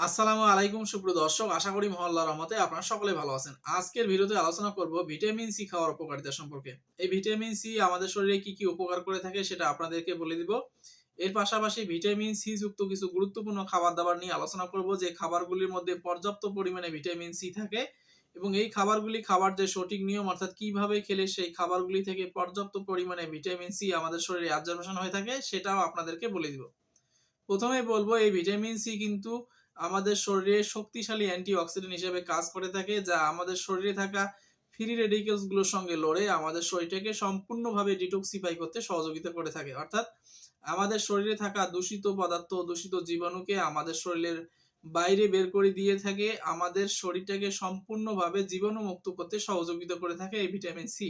আসসালামু আলাইকুম, সুপ্রিয় দর্শক। আশা করি মহল্লার রহমতে আপনারা সকলে ভালো আছেন। আজকের ভিডিওতে আলোচনা করব ভিটামিন সি খাওয়ার উপকারিতা সম্পর্কে। এই ভিটামিন সি আমাদের শরীরে কি কি উপকার করে থাকে সেটা আপনাদেরকে বলে দিব। এর পাশাপাশি ভিটামিন সি যুক্ত কিছু গুরুত্বপূর্ণ খাবার দাবার নিয়ে আলোচনা করব। যে খাবারগুলির মধ্যে পর্যাপ্ত পরিমাণে ভিটামিন সি থাকে এবং এই খাবারগুলি খাবার যে সঠিক নিয়ম, অর্থাৎ কীভাবে খেলে সেই খাবারগুলি থেকে পর্যাপ্ত পরিমাণে ভিটামিন সি আমাদের শরীরে অ্যাবজর্বেশন হয়ে থাকে, সেটাও আপনাদেরকে বলে দিব। প্রথমে বলব, এই ভিটামিন সি কিন্তু আমাদের শরীরে শক্তিশালী অ্যান্টিঅক্সিডেন্ট হিসেবে কাজ করে থাকে, যা আমাদের শরীরে থাকা ফ্রি রেডিকেলসগুলোর সঙ্গে লড়ে আমাদের শরীরটাকে সম্পূর্ণভাবে ডিটক্সিফাই করতে সহযোগিতা করে থাকে। অর্থাৎ আমাদের শরীরে থাকা দূষিত পদার্থ, দূষিত জীবাণুকে আমাদের শরীরের বাইরে বের করে দিয়ে থাকে, আমাদের শরীরটাকে সম্পূর্ণভাবে জীবাণু মুক্ত করতে সহযোগিতা করে থাকে এই ভিটামিন সি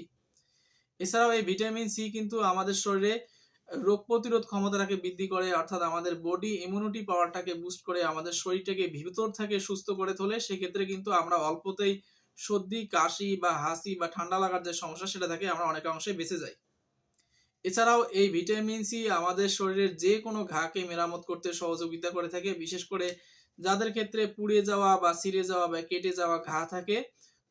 এছাড়াও এই ভিটামিন সি কিন্তু আমাদের শরীরে রোগ প্রতিরোধ ক্ষমতাটাকে বৃদ্ধি করে, অর্থাৎ আমাদের বডি ইমিউনিটি পাওয়ারটাকে বুস্ট করে, আমাদের শরীরটাকে ভিতর থেকে সুস্থ করে তোলে, সেক্ষেত্রে কিন্তু আমরা অল্পতেই সর্দি, কাশি বা হাসি বা ঠান্ডা লাগার যে সমস্যা, সেটা থেকে আমরা অনেকাংশে বেঁচে যাই। এছাড়াও এই ভিটামিন সি আমাদের শরীরের যে কোনো ঘাকে মেরামত করতে সহযোগিতা করে থাকে। বিশেষ করে যাদের ক্ষেত্রে পুড়ে যাওয়া বা ছিঁড়ে যাওয়া বা কেটে যাওয়া ঘা থাকে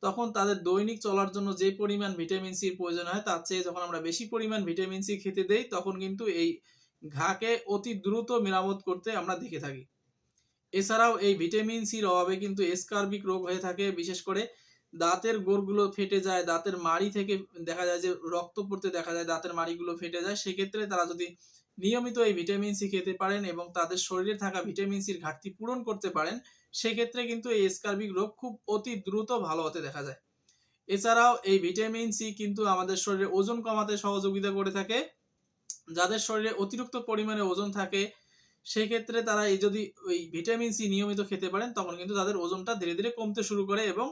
তখন তাদের দৈনিক চলার জন্য যে পরিমাণ ভিটামিন সির প্রয়োজন হয়, তার চেয়ে যখন আমরা বেশি পরিমাণ ভিটামিন সি খেতে দেই, তখন কিন্তু এই ঘাকে অতি দ্রুত মেরামত করতে আমরা দেখে থাকি। এছাড়াও এই ভিটামিন সির অভাবে কিন্তু এসকার্বিক রোগ হয়ে থাকে, বিশেষ করে দাঁতের গোড়গুলো ফেটে যায়, দাঁতের মাড়ি থেকে দেখা যায় যে রক্ত পড়তে দেখা যায়, দাঁতের মাড়িগুলো ফেটে যায়, সেক্ষেত্রে তারা যদি নিয়মিত এই ভিটামিন সি খেতে পারেন এবং তাদের শরীরে থাকা ভিটামিন সির ঘাটতি পূরণ করতে পারেন, সেক্ষেত্রে কিন্তু এই স্কার্বিক রোগ খুব অতি দ্রুত ভালো হতে দেখা যায়। এছাড়াও এই ভিটামিন সি কিন্তু আমাদের শরীরে ওজন কমাতে সহযোগিতা করে থাকে। যাদের শরীরে অতিরিক্ত পরিমাণে ওজন থাকে সেই ক্ষেত্রে তারা এই যদি ওই ভিটামিন সি নিয়মিত খেতে পারেন, তখন কিন্তু তাদের ওজনটা ধীরে ধীরে কমতে শুরু করে এবং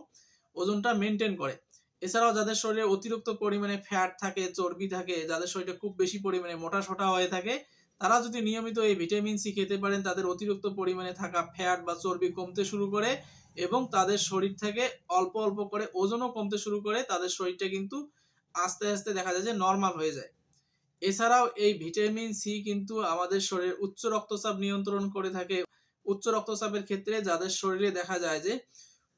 ওজনটা মেনটেন করে। এছাড়াও যাদের শরীরে অতিরিক্ত পরিমাণে ফ্যাট থাকে, চর্বি থাকে, যাদের শরীরে খুব বেশি পরিমাণে মোটা সোটা হয়ে থাকে, তারা যদি নিয়মিত এই ভিটামিন সি খেতে পারেন, তাদের অতিরিক্ত পরিমাণে থাকা ফ্যাট বা চর্বি কমতে শুরু করে এবং তাদের শরীর থেকে অল্প অল্প করে ওজনও কমতে শুরু করে, তাদের শরীরটা কিন্তু আস্তে আস্তে দেখা যায় যে নর্মাল হয়ে যায়। এছাড়াও এই ভিটামিন সি কিন্তু আমাদের শরীরের উচ্চ রক্তচাপ নিয়ন্ত্রণ করে থাকে। উচ্চ রক্তচাপের ক্ষেত্রে যাদের শরীরে দেখা যায় যে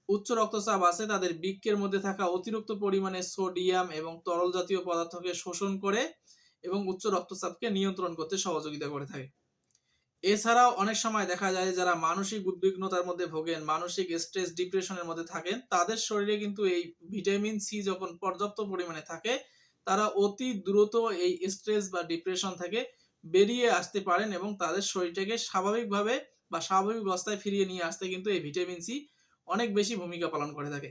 উচ্চ রক্তচাপ আছে, তাদের বৃক্কের মধ্যে থাকা অতিরিক্ত পরিমাণে সোডিয়াম এবং তরল জাতীয় পদার্থকে শোষণ করে এবং উচ্চ রক্তচাপকে নিয়ন্ত্রণ করতে সহযোগিতা করে থাকে। এছাড়াও অনেক সময় দেখা যায় যারা মানসিক উদ্বিগ্নতার মধ্যে ভোগেন, মানসিক স্ট্রেস ডিপ্রেশনের মধ্যে থাকেন, তাদের শরীরে কিন্তু এই ভিটামিন সি যখন পর্যাপ্ত পরিমাণে থাকে, তারা অতি দ্রুত এই স্ট্রেস বা ডিপ্রেশন থেকে বেরিয়ে আসতে পারেন এবং তাদের শরীরটাকে স্বাভাবিকভাবে বা স্বাভাবিক অবস্থায় ফিরিয়ে নিয়ে আসতে কিন্তু এই ভিটামিন সি অনেক বেশি ভূমিকা পালন করে থাকে।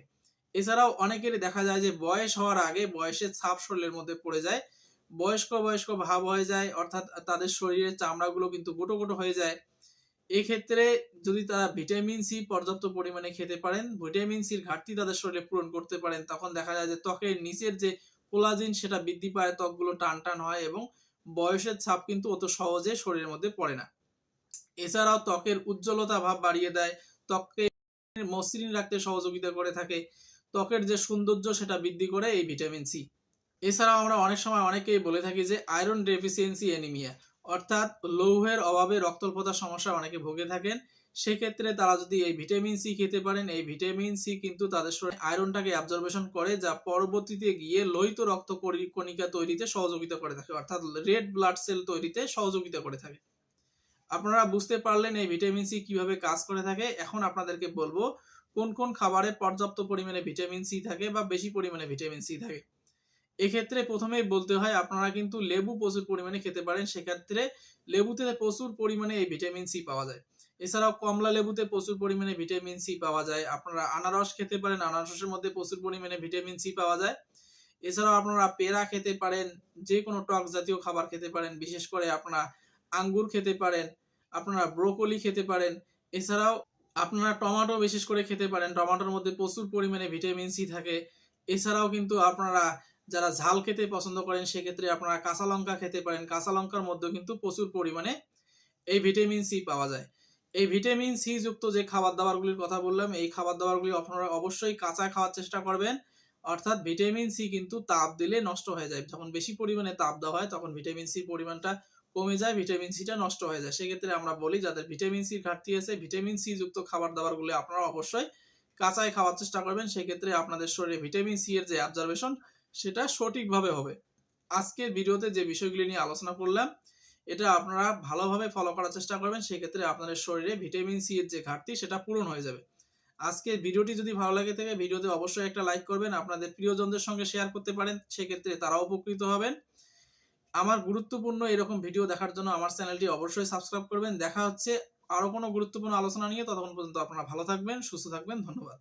এছাড়াও অনেকেরই দেখা যায় যে, বয়স হওয়ার আগে বয়সের ছাপ শরীরের মধ্যে পড়ে যায়, বয়স্ক বয়স্ক ভাব হয়ে যায়, অর্থাৎ তাদের শরীরের চামড়াগুলো কিন্তু গোটো গোটো হয়ে যায়। এক্ষেত্রে যদি তারা ভিটামিন সি পর্যাপ্ত পরিমাণে খেতে পারেন, ভিটামিন সির ঘাটতি তাদের শরীরে পূরণ করতে পারেন, তখন দেখা যায় যে, ত্বকের নিচের যে কোলাজিন সেটা বৃদ্ধি পায়, ত্বকগুলো টান টান হয় এবং বয়সের ছাপ কিন্তু অত সহজে শরীরের মধ্যে পড়ে না। এছাড়াও ত্বকের উজ্জ্বলতা ভাব বাড়িয়ে দেয়, ত্বককে মসৃণ রাখতে সহযোগিতা করে থাকে। ত্বকের যে সৌন্দর্য, সেটা বৃদ্ধি করে এই ভিটামিন সি। এছাড়াও আমরা অনেক সময় অনেকেই বলে থাকি যে আয়রন ডেফিসিয়েন্সি অ্যানিমিয়া অর্থাৎ লৌহের অভাবে রক্তল্পতার সমস্যা অনেকে ভুগে থাকেন। সেক্ষেত্রে তারা যদি এই ভিটামিন সি খেতে পারেন, এই ভিটামিন সি কিন্তু তাদের শরীরে আয়রনটাকে অ্যাবজর্বেশন করে, যা পরবর্তীতে গিয়ে লোহিত রক্ত কণিকা তৈরিতে সহযোগিতা করে থাকে, অর্থাৎ রেড ব্লাড সেল তৈরিতে সহযোগিতা করে থাকে। আপনারা বুঝতে পারলেন এই ভিটামিন সি কীভাবে কাজ করে থাকে। এখন আপনাদেরকে বলব, কোন কোন খাবারে পর্যাপ্ত পরিমাণে ভিটামিন সি থাকে বা বেশি পরিমাণে ভিটামিন সি থাকে। এক্ষেত্রে প্রথমেই বলতে হয়, আপনারা কিন্তু লেবু প্রচুর পরিমাণে খেতে পারেন। সেক্ষেত্রে লেবুতে প্রচুর পরিমাণে এই ভিটামিন সি পাওয়া যায়। এছাড়াও কমলা লেবুতে প্রচুর পরিমাণে ভিটামিন সি পাওয়া যায়। আপনারা আনারস খেতে পারেন, আনারসের মধ্যে প্রচুর পরিমাণে ভিটামিন সি পাওয়া যায়। এছাড়াও আপনারা পেরা খেতে পারেন যে কোনো টক জাতীয় খাবার খেতে পারেন। বিশেষ করে আপনারা আঙ্গুর খেতে পারেন। আপনারা ব্রোকলি খেতে পারেন। এছাড়াও আপনারা টমেটো বিশেষ করে খেতে পারেন। টমেটোর মধ্যে প্রচুর পরিমাণে ভিটামিন সি থাকে। এছাড়াও কিন্তু আপনারা যারা ঝাল খেতে পছন্দ করেন, সেক্ষেত্রে আপনারা কাঁচা লঙ্কা খেতে পারেন। কাঁচা লঙ্কার মধ্যেও কিন্তু প্রচুর পরিমাণে এই ভিটামিন সি পাওয়া যায়। এই ভিটামিন সি যুক্ত যে খাবার দাবারগুলির কথা বললাম, এই খাবার দাবারগুলি আপনারা অবশ্যই কাঁচা খাওয়ার চেষ্টা করবেন। অর্থাৎ ভিটামিন সি কিন্তু তাপ দিলে নষ্ট হয়ে যায়। যখন বেশি পরিমাণে তাপ দেওয়া হয়, তখন ভিটামিন সি পরিমাণটা কমে যায় ভিটামিন সিটা নষ্ট হয়ে যায়। সেক্ষেত্রে আমরা বলি, যাদের ভিটামিন সির ঘাটতি আছে ভিটামিন সি যুক্ত খাবার দাবারগুলো আপনারা অবশ্যই কাঁচাই খাওয়ার চেষ্টা করবেন। সেক্ষেত্রে আপনাদের শরীরে ভিটামিন সি এর যে অ্যাবজর্বেশন সেটা সঠিকভাবে হবে। আজকের ভিডিওতে যে বিষয়গুলি নিয়ে আলোচনা করলাম, এটা আপনারা ভালোভাবে ফলো করার চেষ্টা করবেন। সেক্ষেত্রে আপনাদের শরীরে ভিটামিন সি এর যে ঘাটতি, সেটা পূরণ হয়ে যাবে। আজকের ভিডিওটি যদি ভালো লাগে থাকে, ভিডিওতে অবশ্যই একটা লাইক করবেন। আপনাদের প্রিয়জনদের সঙ্গে শেয়ার করতে পারেন। সেক্ষেত্রে তারাও উপকৃত হবেন। আমার গুরুত্বপূর্ণ এরকম ভিডিও দেখার জন্য আমার চ্যানেলটি অবশ্যই সাবস্ক্রাইব করবেন। দেখা হচ্ছে আরও কোনো গুরুত্বপূর্ণ আলোচনা নিয়ে। ততক্ষণ পর্যন্ত আপনারা ভালো থাকবেন, সুস্থ থাকবেন। ধন্যবাদ।